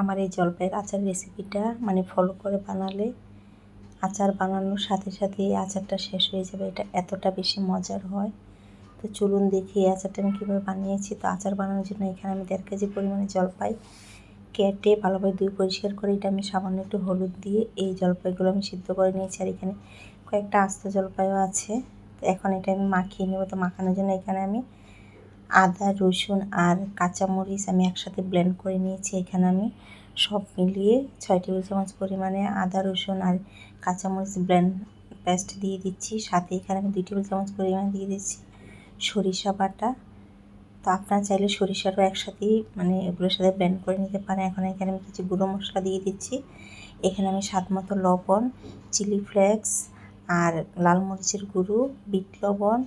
আমার এই জলপাইয়ের আচার রেসিপিটা মানে ফলো করে বানালে আচার বানানোর সাথে সাথে এই আচারটা শেষ হয়ে যাবে, এটা এতটা বেশি মজার হয়। তো চলুন দেখি এই আচারটা আমি কীভাবে বানিয়েছি। তো আচার বানানোর জন্য এখানে আমি দেড় কেজি পরিমাণে জলপাই কেটে ভালোভাবে দুই পরিষ্কার করে এটা আমি সামান্য একটু হলুদ দিয়ে এই জলপাইগুলো আমি সিদ্ধ করে নিয়েছি। আর এখানে কয়েকটা আস্ত জলপাইও আছে। তো এখন এটা আমি মাখিয়ে নেব। তো মাখানোর জন্য এখানে আমি আদা, রসুন আর কাঁচামরিচ আমি একসাথে ব্লেন্ড করে নিয়েছি। এখানে আমি সব মিলিয়ে ছয় টেবিল চামচ পরিমাণে আদা, রসুন আর কাঁচামরিচ ব্লেন্ড পেস্ট দিয়ে দিচ্ছি। সাথে এখানে আমি দুই টেবিল চামচ পরিমাণে দিয়ে দিচ্ছি সরিষা বাটা। তো আপনারা চাইলে সরিষারও একসাথেই মানে এগুলোর সাথে ব্লেন্ড করে নিতে পারেন। এখন এখানে আমি কিছু গুঁড়ো মশলা দিয়ে দিচ্ছি। এখানে আমি স্বাদ মতো লবণ, চিলি ফ্লেক্স আর লাল মরিচের গুঁড়ো, বিট লবণ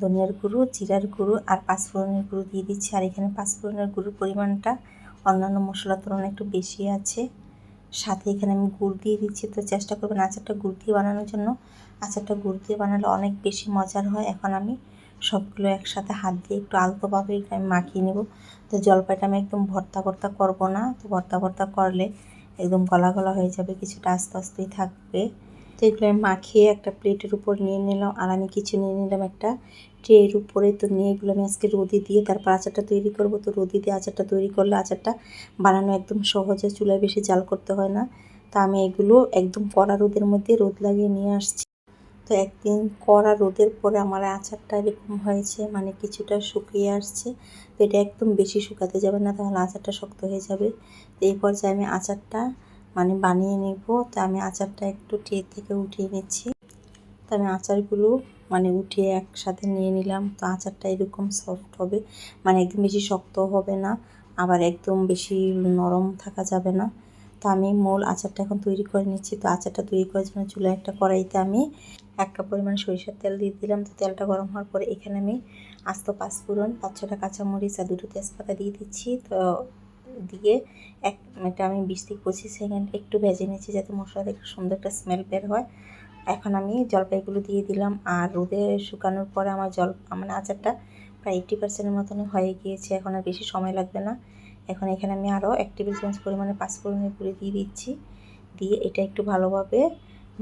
ধনিয়ার গুঁড়ো, জিরার গুঁড়ো আর পাঁচফোড়নের গুঁড়ো দিয়ে দিচ্ছি। আর এখানে পাঁচফোড়নের গুঁড়োর পরিমাণটা অন্যান্য মশলার তুলনায় একটু বেশি আছে। সাথে এখানে আমি গুড় দিয়ে দিচ্ছি। তো চেষ্টা করবেন আচারটা গুড় দিয়ে বানানোর জন্য। আচারটা গুড় দিয়ে বানালে অনেক বেশি মজার হয়। এখন আমি সবগুলো একসাথে হাত দিয়ে একটু আলতোভাবে আমি মাখিয়ে নেব। তো জলপাইটা আমি একদম ভর্তা ভর্তা করব না। তো ভর্তা ভর্তা করলে একদম গলা গলা হয়ে যাবে, কিছুটা আস্তে আস্তেই থাকবে। তো এগুলো আমি মাখিয়ে একটা প্লেটের উপর নিয়ে নিলাম। আর আমি কিছু নিয়ে নিলাম একটা ট্রের উপরে। তো নিয়ে এগুলো আমি আজকে রোদি দিয়ে তারপর আচারটা তৈরি করব। তো রোদি দিয়ে আচারটা তৈরি করলে আচারটা বানানো একদম সহজে চুলায় বেশি জাল করতে হয় না। তা আমি এগুলো একদম কড়া রোদের মধ্যে রোদ লাগিয়ে নিয়ে আসছি। তো একদিন কড়া রোদের পরে আমার আচারটা এরকম হয়েছে মানে কিছুটা শুকিয়ে আসছে। তো এটা একদম বেশি শুকাতে যাবে না, তাহলে আচারটা শক্ত হয়ে যাবে। তো এই পর্যায়ে আমি আচারটা মানে বানিয়ে নেব। তো আমি আচারটা একটু ট্রে থেকে উঠিয়ে নিচ্ছি। তো আমি আচারগুলো মানে উঠিয়ে একসাথে নিয়ে নিলাম। তো আচারটা এরকম সফট হবে। মানে একদম বেশি শক্ত হবে না, আবার একদম বেশি নরম থাকা যাবে না। তো আমি মূল আচারটা এখন তৈরি করে নিচ্ছি। তো আচারটা তৈরি করার জন্য চুলা একটা কড়াইতে আমি এক কাপ পরিমাণ সরিষার তেল দিয়ে দিলাম। তো তেলটা গরম হওয়ার পরে এখানে আমি আস্ত পাঁচ পাঁচফোড়ন, পাঁচ ছটা কাঁচামরিচ আর দুটো তেজপাতা দিয়ে দিচ্ছি। তো দিয়ে এক এটা আমি বিশ থেকে পঁচিশ সেকেন্ড একটু ভেজে নিয়েছি যাতে মশলা একটু সুন্দর একটা স্মেল বের হয়। এখন আমি জলপাইগুলো দিয়ে দিলাম আর রোদে শুকানোর পরে আমার জল মানে আচারটা প্রায় এইট্টি পার্সেন্টের মতন হয়ে গিয়েছে, এখন আর বেশি সময় লাগবে না। এখন এখানে আমি আরও এক টেবিল চামচ পরিমাণে পাঁচফোড়নের গুঁড়ি দিয়ে দিচ্ছি। দিয়ে এটা একটু ভালোভাবে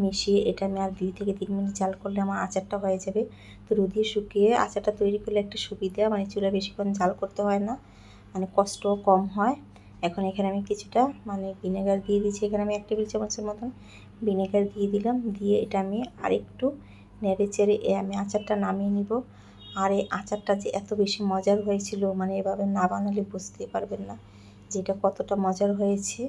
মিশিয়ে, এটা আমি আর দুই থেকে তিন মিনিট জাল করলে আমার আচারটা হয়ে যাবে। তো রোদিয়ে শুকিয়ে আচারটা তৈরি করলে একটা সুবিধা মানে চুলা বেশিক্ষণ জাল করতে হয় না। মানে কষ্টও কম হয়। এখন এখানে আমি কিছুটা মানে ভিনেগার দিয়ে দিচ্ছি। এখানে আমি এক টেবিল চামচের মতন ভিনেগার দিয়ে দিলাম। দিয়ে এটা আমি আরেকটু নেড়ে চেড়ে এ আমি আচারটা নামিয়ে নিব। আর এই আচারটা যে এত বেশি মজার হয়েছিল মানে এভাবে না বানালে বুঝতে পারবেন না যেটা কতটা মজার হয়েছে।